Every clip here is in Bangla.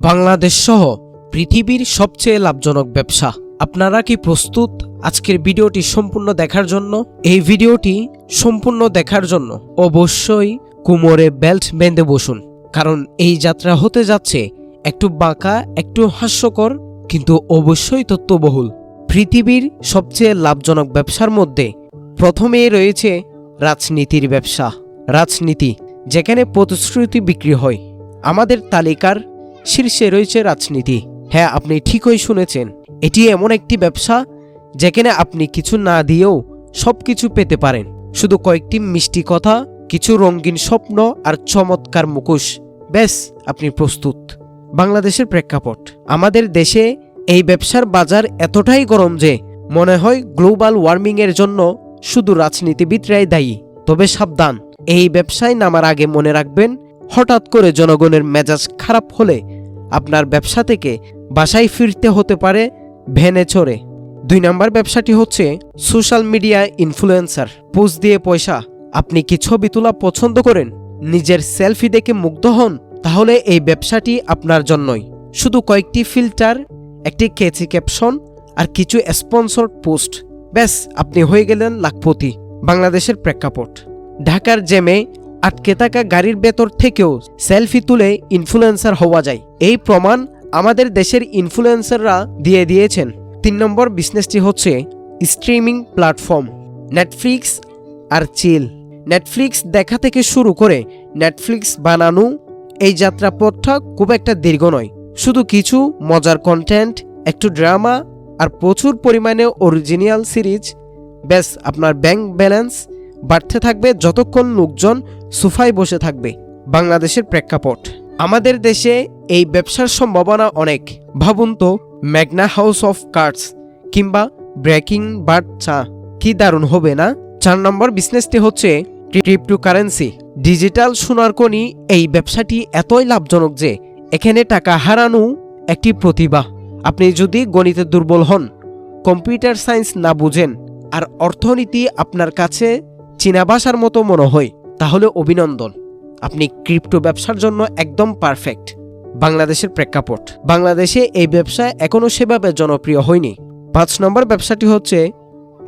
বাংলাদেশ সহ পৃথিবীর সবচেয়ে লাভজনক ব্যবসা। আপনারা কি প্রস্তুত? আজকের ভিডিওটি সম্পূর্ণ দেখার জন্য। এই ভিডিওটি সম্পূর্ণ দেখার জন্য অবশ্যই কোমরে বেল্ট বেঁধে বসুন। কারণ এই যাত্রা হতে যাচ্ছে একটু বাঁকা, একটু হাস্যকর, কিন্তু অবশ্যই তথ্যবহুল। পৃথিবীর সবচেয়ে লাভজনক ব্যবসার মধ্যে প্রথমেই রয়েছে রাজনীতির ব্যবসা। রাজনীতি, যেখানে প্রতিশ্রুতি বিক্রি হয়। আমাদের তালিকার শীর্ষে রয়েছে রাজনীতি। হ্যাঁ আপনি ঠিকই শুনেছেন। এটি এমন একটি ব্যবসা যেখানে আপনি কিছু না দিয়েও সব কিছু পেতে পারেন। শুধু কয়েকটি মিষ্টি কথা, কিছু রঙিন স্বপ্ন আর চমৎকার মুখোশ। ব্যাস, আপনি প্রস্তুত। বাংলাদেশের প্রেক্ষাপট। আমাদের দেশে এই ব্যবসার বাজার এতটাই গরম যে মনে হয় গ্লোবাল ওয়ার্মিংয়ের জন্য শুধু রাজনীতিবিদরাই দায়ী। তবে সাবধান, এই ব্যবসায় নামার আগে মনে রাখবেন হঠাৎ করে জনগণের মেজাজ খারাপ হলে আপনার ব্যবসা থেকে বাসায় ফিরতে হতে পারে ভ্যানে চড়ে। দুই নম্বর ব্যবসাটি হচ্ছে সোশ্যাল মিডিয়া ইনফ্লুয়েন্সার। পোস্ট দিয়ে পয়সা, আপনি কি ছবি তোলা পছন্দ করেন? নিজের সেলফি দেখে মুগ্ধ হন? তাহলে এই ব্যবসাটি আপনার জন্যই। শুধু কয়েকটি ফিল্টার, একটি কেচি ক্যাপশন আর কিছু স্পন্সর পোস্ট ব্যাস, আপনি হয়ে গেলেন লাখপতি। বাংলাদেশের প্রেক্ষাপট। ঢাকার জ্যামে আটকে থাকা গাড়ির ভেতর থেকেও সেলফি তুলে ইনফ্লুয়েন্সার হওয়া যায়। এই প্রমাণ আমাদের দেশের ইনফ্লুয়েন্সাররা দিয়ে দিয়েছেন। তিন নম্বর বিজনেসটি হচ্ছে স্ট্রিমিং প্ল্যাটফর্ম নেটফ্লিক্স আর চিল নেটফ্লিক্স দেখা থেকে শুরু করে নেটফ্লিক্স বানানো এই যাত্রাপথটা খুব একটা দীর্ঘ নয়। শুধু কিছু মজার কন্টেন্ট একটু ড্রামা আর প্রচুর পরিমাণে অরিজিনাল সিরিজ ব্যাস, আপনার ব্যাংক ব্যালেন্স বাড়তে থাকবে যতক্ষণ লোকজন সোফায় বসে থাকবে। বাংলাদেশের প্রেক্ষাপট। আমাদের দেশে এই ব্যবসার সম্ভাবনা অনেক। ভাবুন তো, ম্যাগনা হাউস অফ কার্ডস কিংবা ব্রেকিং বার্ড চা কি দারুণ হবে না? চার নম্বর বিজনেসটি হচ্ছে ক্রিপ্টোকারেন্সি। ডিজিটাল সোনার কোনি এই ব্যবসাটি এতই লাভজনক যে এখানে টাকা হারানো একটি প্রতিভা। আপনি যদি গণিতে দুর্বল হন, কম্পিউটার সায়েন্স না বুঝেন, আর অর্থনীতি আপনার কাছে চীনা ভাষার মতো মনে হয়, তাহলে অভিনন্দন। আপনি ক্রিপ্টো ব্যবসার জন্য একদম পারফেক্ট। বাংলাদেশের প্রেক্ষাপট। বাংলাদেশে এই ব্যবসা এখনও সেভাবে জনপ্রিয় হয়নি। পাঁচ নম্বর ব্যবসাটি হচ্ছে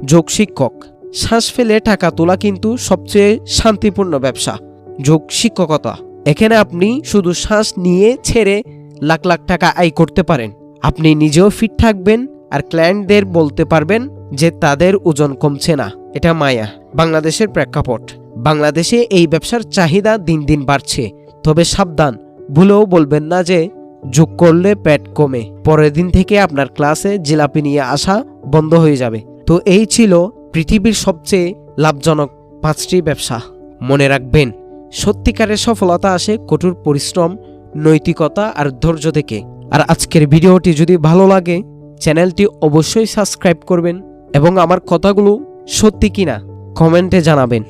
যোগ শিক্ষক শ্বাস ফেলে টাকা তোলা কিন্তু সবচেয়ে শান্তিপূর্ণ ব্যবসা যোগ শিক্ষকতা এখানে আপনি শুধু শ্বাস নিয়ে ছেড়ে লাখ লাখ টাকা আয় করতে পারেন। আপনি নিজেও ফিট থাকবেন আর ক্লায়েন্টদের বলতে পারবেন যে তাদের ওজন কমছে না। এটা মায়া। বাংলাদেশের প্রেক্ষাপট। বাংলাদেশে এই ব্যবসার চাহিদা দিন দিন বাড়ছে। তবে সাবধান, ভুলেও বলবেন না যে যোগ করলে পেট কমে। পরের দিন থেকে আপনার ক্লাসে জিলাপি নিয়ে আসা বন্ধ হয়ে যাবে। তো এই ছিল পৃথিবীর সবচেয়ে লাভজনক পাঁচটি ব্যবসা। মনে রাখবেন, সত্যিকারের সফলতা আসে কঠোর পরিশ্রম, নৈতিকতা আর ধৈর্য থেকে। আর আজকের ভিডিওটি যদি ভালো লাগে, চ্যানেলটি অবশ্যই সাবস্ক্রাইব করবেন এবং আমার কথাগুলো সত্যি কিনা কমেন্টে জানাবেন।